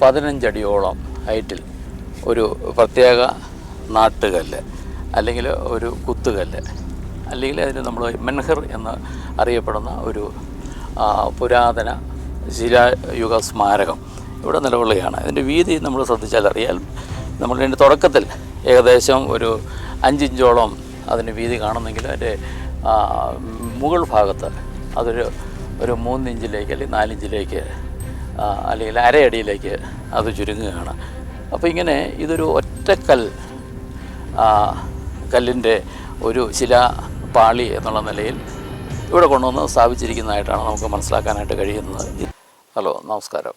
പതിനഞ്ചടിയോളം ഹൈറ്റിൽ ഒരു പ്രത്യേക നാട്ടുകല്ല് അല്ലെങ്കിൽ ഒരു കുത്തുകല്ല് അല്ലെങ്കിൽ അതിന് നമ്മൾ മെൻഹർ എന്ന് അറിയപ്പെടുന്ന ഒരു പുരാതന ശിലായുഗ സ്മാരകം ഇവിടെ നിലകൊള്ളുകയാണ്. അതിന്റെ വീതി നമ്മൾ ശ്രദ്ധിച്ചാൽ അറിയാൽ നമ്മൾ ഇതിന്റെ തുടക്കത്തിൽ ഏകദേശം ഒരു അഞ്ചിഞ്ചോളം അതിന് വീതി കാണുന്നെങ്കിൽ അതിന്റെ മുകൾ ഭാഗത്ത് അതൊരു ഒരു മൂന്നിഞ്ചിലേക്ക് അല്ലെങ്കിൽ നാലിഞ്ചിലേക്ക് അല്ലെങ്കിൽ അരയടിയിലേക്ക് അത് ചുരുങ്ങുകയാണ്. അപ്പോൾ ഇങ്ങനെ ഇതൊരു ഒറ്റക്കൽ കല്ലിന്റെ ഒരു ശിലാപാളി എന്നുള്ള നിലയിൽ ഇവിടെ കൊണ്ടുവന്ന് സ്ഥാപിച്ചിരിക്കുന്നതായിട്ടാണ് നമുക്ക് മനസ്സിലാക്കാനായിട്ട് കഴിയുന്നത്. ഹലോ നമസ്കാരം.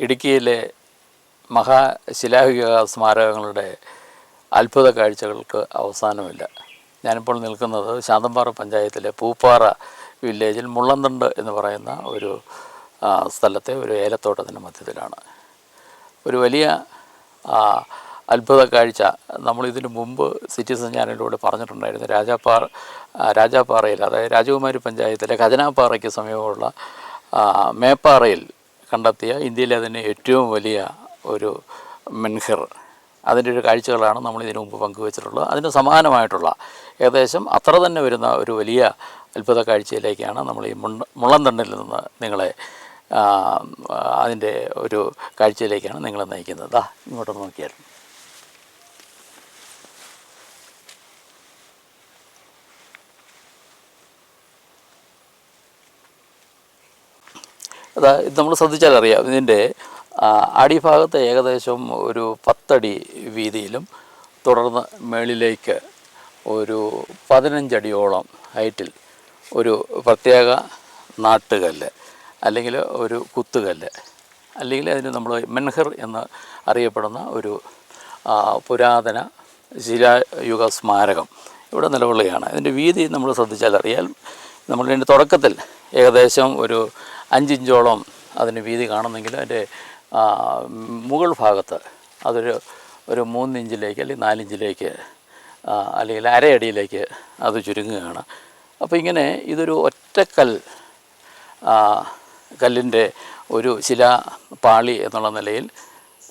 ഇടുക്കിയിലെ മഹാശിലാഹിക സ്മാരകങ്ങളുടെ അത്ഭുത കാഴ്ചകൾക്ക് അവസാനമില്ല. ഞാനിപ്പോൾ നിൽക്കുന്നത് ശാന്തമ്പാറ പഞ്ചായത്തിലെ പൂപ്പാറ വില്ലേജിൽ മുള്ളന്തണ്ട് എന്ന് പറയുന്ന ഒരു സ്ഥലത്തെ ഒരു ഏലത്തോട്ടത്തിന്റെ മധ്യത്തിലാണ്. ഒരു വലിയ അത്ഭുത കാഴ്ച. നമ്മൾ ഇതിനു മുമ്പ് സിറ്റിസൺ ചാനലിലൂടെ പറഞ്ഞിട്ടുണ്ടായിരുന്നു. രാജാപ്പാറ രാജാപ്പാറയിൽ അതായത് രാജകുമാരി പഞ്ചായത്തിലെ ഖജനാപ്പാറയ്ക്ക് സമീപമുള്ള മേപ്പാറയിൽ കണ്ടെത്തിയ ഇന്ത്യയിലെ തന്നെ ഏറ്റവും വലിയ ഒരു മെൻഹിർ. അതിന്റെ ഒരു കാഴ്ചകളാണ് നമ്മൾ ഇതിനു മുമ്പ് പങ്കുവച്ചിട്ടുള്ളത്. അതിന് സമാനമായിട്ടുള്ള ഏകദേശം അത്ര തന്നെ വരുന്ന ഒരു വലിയ അത്ഭുത കാഴ്ചയിലേക്കാണ് നമ്മൾ ഈ മുള്ളൻ തണ്ണിൽ നിന്ന് നിങ്ങളെ അതിന്റെ ഒരു കാഴ്ചയിലേക്കാണ് നിങ്ങളെ നയിക്കുന്നത്. ദാ ഇങ്ങോട്ട് നോക്കിയാൽ. അതാ ഇത് നമ്മൾ ശ്രദ്ധിച്ചാൽ അറിയാം. ഇതിന്റെ അടിഭാഗത്ത് ഏകദേശം ഒരു പത്തടി വീതിയിലും തുടർന്ന് മേളിലേക്ക് ഒരു പതിനഞ്ചടിയോളം ഹൈറ്റിൽ ഒരു പ്രത്യേക നാട്ടുകല്ല്. അല്ലെങ്കിൽ ഒരു കുത്തുകല്ല് അല്ലെങ്കിൽ അതിന് നമ്മൾ മെൻഹർ എന്ന് അറിയപ്പെടുന്ന ഒരു പുരാതന ശിലായുഗ സ്മാരകം ഇവിടെ നിലകൊള്ളുകയാണ്. അതിന്റെ വീതി നമ്മൾ ശ്രദ്ധിച്ചാൽ അറിയാൽ നമ്മൾ ഇതിന്റെ തുടക്കത്തിൽ ഏകദേശം ഒരു അഞ്ചിഞ്ചോളം അതിന് വീതി കാണുന്നെങ്കിൽ അതിന്റെ മുകൾ ഭാഗത്ത് അതൊരു ഒരു മൂന്നിഞ്ചിലേക്ക് അല്ലെങ്കിൽ നാലിഞ്ചിലേക്ക് അല്ലെങ്കിൽ അരയടിയിലേക്ക് അത് ചുരുങ്ങുകയാണ്. അപ്പോൾ ഇങ്ങനെ ഇതൊരു ഒറ്റക്കൽ കല്ലിന്റെ ഒരു ശിലാപാളി എന്നുള്ള നിലയിൽ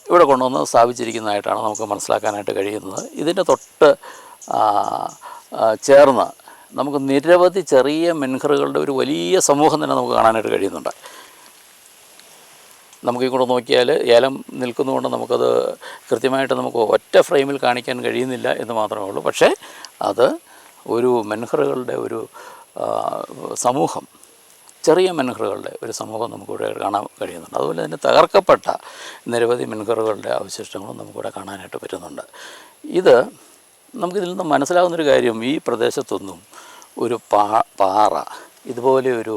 ഇവിടെ കൊണ്ടുവന്ന് സ്ഥാപിച്ചിരിക്കുന്നതായിട്ടാണ് നമുക്ക് മനസ്സിലാക്കാനായിട്ട് കഴിയുന്നത്. ഇതിന്റെ തൊട്ട് ചേർന്ന് നമുക്ക് നിരവധി ചെറിയ മെൻഹറുകളുടെ ഒരു വലിയ സമൂഹം തന്നെ നമുക്ക് കാണാനായിട്ട് കഴിയുന്നുണ്ട്. നമുക്ക് ഈ കൂടെ നോക്കിയാൽ ഏലം നിൽക്കുന്നതുകൊണ്ട് നമുക്കത് കൃത്യമായിട്ട് നമുക്ക് ഒറ്റ ഫ്രെയിമിൽ കാണിക്കാൻ കഴിയുന്നില്ല എന്ന് മാത്രമേ ഉള്ളൂ. പക്ഷേ അത് ഒരു മെൻഹറുകളുടെ ഒരു സമൂഹം ചെറിയ മെൻഹറുകളുടെ ഒരു സമൂഹം നമുക്കിവിടെ കാണാൻ കഴിയുന്നുണ്ട്. അതുപോലെ തന്നെ തകർക്കപ്പെട്ട നിരവധി മെൻഹറുകളുടെ അവശിഷ്ടങ്ങളും നമുക്കിവിടെ കാണാനായിട്ട് പറ്റുന്നുണ്ട്. ഇത് നമുക്കിതിൽ നിന്ന് മനസ്സിലാകുന്നൊരു കാര്യം ഈ പ്രദേശത്തൊന്നും ഒരു പാ പാറ ഇതുപോലെ ഒരു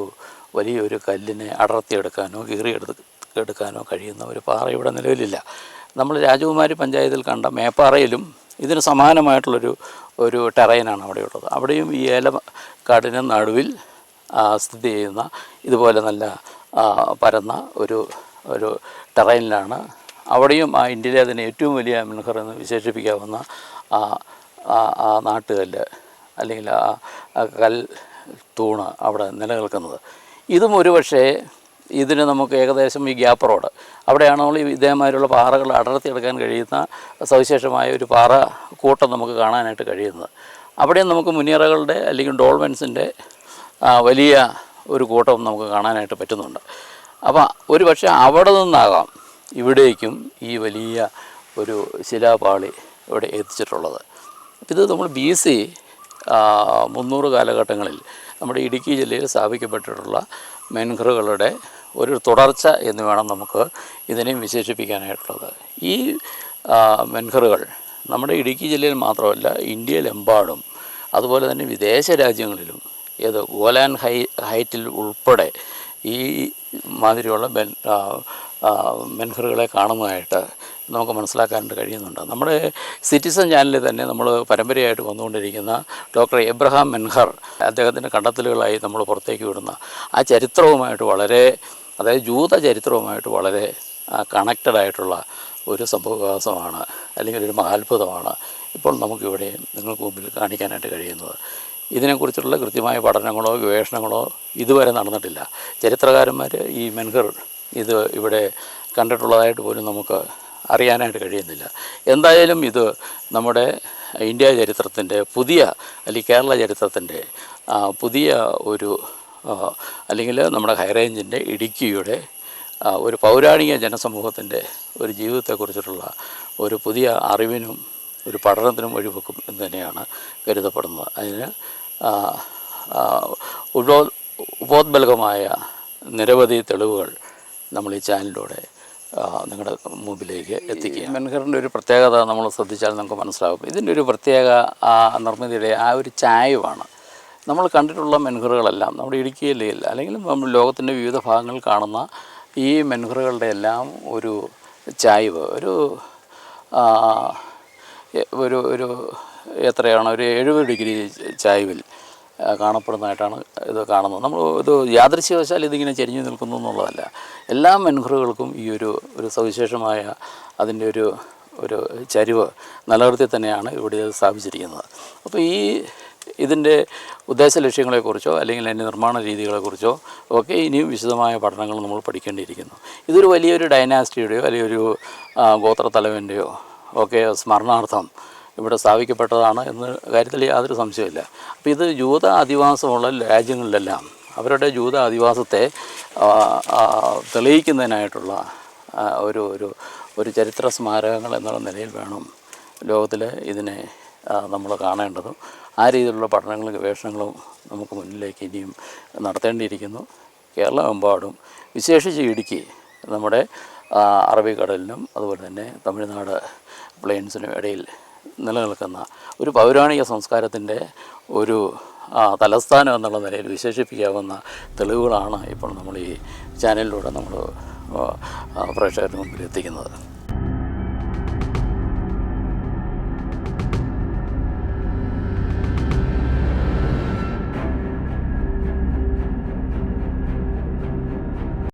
വലിയൊരു കല്ലിനെ അടർത്തിയെടുക്കാനോ കീറിയെടുത്ത് എടുക്കാനോ കഴിയുന്ന ഒരു പാറ ഇവിടെ നിലവിലില്ല. നമ്മൾ രാജകുമാരി പഞ്ചായത്തിൽ കണ്ട മേപ്പാറയിലും ഇതിന് സമാനമായിട്ടുള്ളൊരു ഒരു ടെറൈനാണ് അവിടെയുള്ളത്. അവിടെയും ഈ ഏലക്കാടിന് നടുവിൽ സ്ഥിതി ചെയ്യുന്ന ഇതുപോലെ നല്ല പരന്ന ഒരു ഒരു ടെറൈനിലാണ്. അവിടെയും ആ ഇന്ത്യയിലെ തന്നെ ഏറ്റവും വലിയ മിൻഹർ എന്ന് വിശേഷിപ്പിക്കാവുന്ന ആ ആ നാട്ടുകല്ല് അല്ലെങ്കിൽ ആ കൽ തൂണ് അവിടെ നിലനിൽക്കുന്നത്. ഇതും ഒരു പക്ഷേ ഇതിന് നമുക്ക് ഏകദേശം ഈ ഗ്യാപ്പ് റോഡ്. അവിടെയാണ് നമ്മൾ ഇതേമാതിരിയുള്ള പാറകൾ അടർത്തിയെടുക്കാൻ കഴിയുന്ന സവിശേഷമായ ഒരു പാറ കൂട്ടം നമുക്ക് കാണാനായിട്ട് കഴിയുന്നത്. അവിടെയും നമുക്ക് മുനിയറകളുടെ അല്ലെങ്കിൽ ഡോൾമെൻസിന്റെ വലിയ ഒരു കൂട്ടം നമുക്ക് കാണാനായിട്ട് പറ്റുന്നുണ്ട്. അപ്പോൾ ഒരു പക്ഷേ അവിടെ നിന്നാകാം ഇവിടേക്കും ഈ വലിയ ഒരു ശിലാപാളി ഇവിടെ എത്തിച്ചിട്ടുള്ളത്. ഇത് നമ്മൾ ബി സി മുന്നൂറ് കാലഘട്ടങ്ങളിൽ നമ്മുടെ ഇടുക്കി ജില്ലയിൽ സ്ഥാപിക്കപ്പെട്ടിട്ടുള്ള മെൻഹറുകളുടെ ഒരു തുടർച്ച എന്ന് വേണം നമുക്ക് ഇതിനെയും വിശേഷിപ്പിക്കാനായിട്ടുള്ളത്. ഈ മെൻഹറുകൾ നമ്മുടെ ഇടുക്കി ജില്ലയിൽ മാത്രമല്ല ഇന്ത്യയിലെമ്പാടും അതുപോലെ തന്നെ വിദേശ രാജ്യങ്ങളിലും ഏത് ഗോലാൻ ഹൈ ഹൈറ്റിൽ ഉൾപ്പെടെ ഈ മാതിരിയുള്ള ബെൻ മെൻഹറുകളെ കാണുന്നതായിട്ട് നമുക്ക് മനസ്സിലാക്കാനായിട്ട് കഴിയുന്നുണ്ട്. നമ്മുടെ സിറ്റിസൺ ചാനലിൽ തന്നെ നമ്മൾ പരമ്പരയായിട്ട് വന്നുകൊണ്ടിരിക്കുന്ന ഡോക്ടർ എബ്രഹാം മെൻഹർ അദ്ദേഹത്തിന്റെ കണ്ടെത്തലുകളായി നമ്മൾ പുറത്തേക്ക് വിടുന്ന ആ ചരിത്രവുമായിട്ട് വളരെ അതായത് ജൂത ചരിത്രവുമായിട്ട് വളരെ കണക്റ്റഡ് ആയിട്ടുള്ള ഒരു സംഭവവികാസമാണ് അല്ലെങ്കിൽ ഒരു മഹാത്ഭുതമാണ് ഇപ്പോൾ നമുക്കിവിടെ നിങ്ങൾക്ക് മുമ്പിൽ കാണിക്കാനായിട്ട് കഴിയുന്നത്. ഇതിനെക്കുറിച്ചുള്ള കൃത്യമായ പഠനങ്ങളോ ഗവേഷണങ്ങളോ ഇതുവരെ നടന്നിട്ടില്ല. ചരിത്രകാരന്മാർ ഈ മെൻഹർ ഇത് ഇവിടെ കണ്ടിട്ടുള്ളതായിട്ട് പോലും നമുക്ക് അറിയാനായിട്ട് കഴിയുന്നില്ല. എന്തായാലും ഇത് നമ്മുടെ ഇന്ത്യ ചരിത്രത്തിന്റെ പുതിയ അല്ലെങ്കിൽ കേരള ചരിത്രത്തിന്റെ പുതിയ ഒരു അല്ലെങ്കിൽ നമ്മുടെ ഹൈറേഞ്ചിന്റെ ഇടുക്കിയുടെ ഒരു പൗരാണിക ജനസമൂഹത്തിന്റെ ഒരു ജീവിതത്തെക്കുറിച്ചിട്ടുള്ള ഒരു പുതിയ അറിവിനും ഒരു പഠനത്തിനും വഴിവെക്കും എന്ന് തന്നെയാണ് കരുതപ്പെടുന്നത്. അതിന് ഉപോ ഉപോത്ബലകമായ നിരവധി തെളിവുകൾ നമ്മൾ ഈ ചാനലിലൂടെ നിങ്ങളുടെ മുമ്പിലേക്ക് എത്തിക്കുക മെൻഹറിന്റെ ഒരു പ്രത്യേകത നമ്മൾ ശ്രദ്ധിച്ചാൽ നമുക്ക് മനസ്സിലാകും ഇതിന്റെ ഒരു പ്രത്യേക നിർമ്മിതിയുടെ ആ ഒരു ചായവാണ്. നമ്മൾ കണ്ടിട്ടുള്ള മെൻഹറുകളെല്ലാം നമ്മുടെ ഇടുക്കി ജില്ലയിൽ അല്ലെങ്കിൽ നമ്മൾ ലോകത്തിന്റെ വിവിധ ഭാഗങ്ങളിൽ കാണുന്ന ഈ മെൻഹറുകളുടെ എല്ലാം ഒരു ചായ്വ് ഒരു ഒരു ഒരു എത്രയാണ് ഒരു എഴുപത് ഡിഗ്രി ചായ്വിൽ കാണപ്പെടുന്നതായിട്ടാണ് ഇത് കാണുന്നത്. നമ്മൾ ഇത് യാദൃശ്യവശാൽ ഇതിങ്ങനെ ചരിഞ്ഞു നിൽക്കുന്നു എന്നുള്ളതല്ല. എല്ലാ മെൻഹറുകൾക്കും ഈ ഒരു ഒരു സവിശേഷമായ അതിന്റെ ഒരു ഒരു ചരിവ് നിലനിർത്തി തന്നെയാണ് ഇവിടെ സ്ഥാപിച്ചിരിക്കുന്നത്. അപ്പോൾ ഈ ഇതിന്റെ ഉദ്ദേശ ലക്ഷ്യങ്ങളെക്കുറിച്ചോ അല്ലെങ്കിൽ അതിന്റെ നിർമ്മാണ രീതികളെക്കുറിച്ചോ ഒക്കെ ഇനിയും വിശദമായ പഠനങ്ങൾ നമ്മൾ പഠിക്കേണ്ടിയിരിക്കുന്നു. ഇതൊരു വലിയൊരു ഡൈനാസ്റ്റിയുടെയോ അല്ലെങ്കിൽ ഒരു ഗോത്രത്തലവന്റെയോ ഒക്കെ സ്മരണാർത്ഥം ഇവിടെ സ്ഥാപിക്കപ്പെട്ടതാണ് എന്ന കാര്യത്തിൽ യാതൊരു സംശയമില്ല അപ്പോൾ ഇത് ജൂത അധിവാസമുള്ള രാജ്യങ്ങളിലെല്ലാം അവരുടെ ജൂത അധിവാസത്തെ തെളിയിക്കുന്നതിനായിട്ടുള്ള ഒരു ഒരു ഒരു ചരിത്ര സ്മാരകങ്ങൾ എന്നുള്ള നിലയിൽ വേണം ലോകത്തിൽ ഇതിനെ നമ്മൾ കാണേണ്ടതും. ആ രീതിയിലുള്ള പഠനങ്ങളും ഗവേഷണങ്ങളും നമുക്ക് മുന്നിലേക്ക് ഇനിയും നടത്തേണ്ടിയിരിക്കുന്നു. കേരളമെമ്പാടും വിശേഷിച്ച് ഇടുക്കി നമ്മുടെ അറബിക്കടലിനും അതുപോലെ തന്നെ തമിഴ്നാട് പ്ലെയിൻസിനും ഇടയിൽ നിലനിൽക്കുന്ന ഒരു പൗരാണിക സംസ്കാരത്തിന്റെ ഒരു തലസ്ഥാനം എന്നുള്ള നിലയിൽ വിശേഷിപ്പിക്കാവുന്ന തെളിവുകളാണ് ഇപ്പോൾ നമ്മൾ ഈ ചാനലിലൂടെ നമ്മൾ പ്രേക്ഷകരുടെ മുമ്പിൽ എത്തിക്കുന്നത്.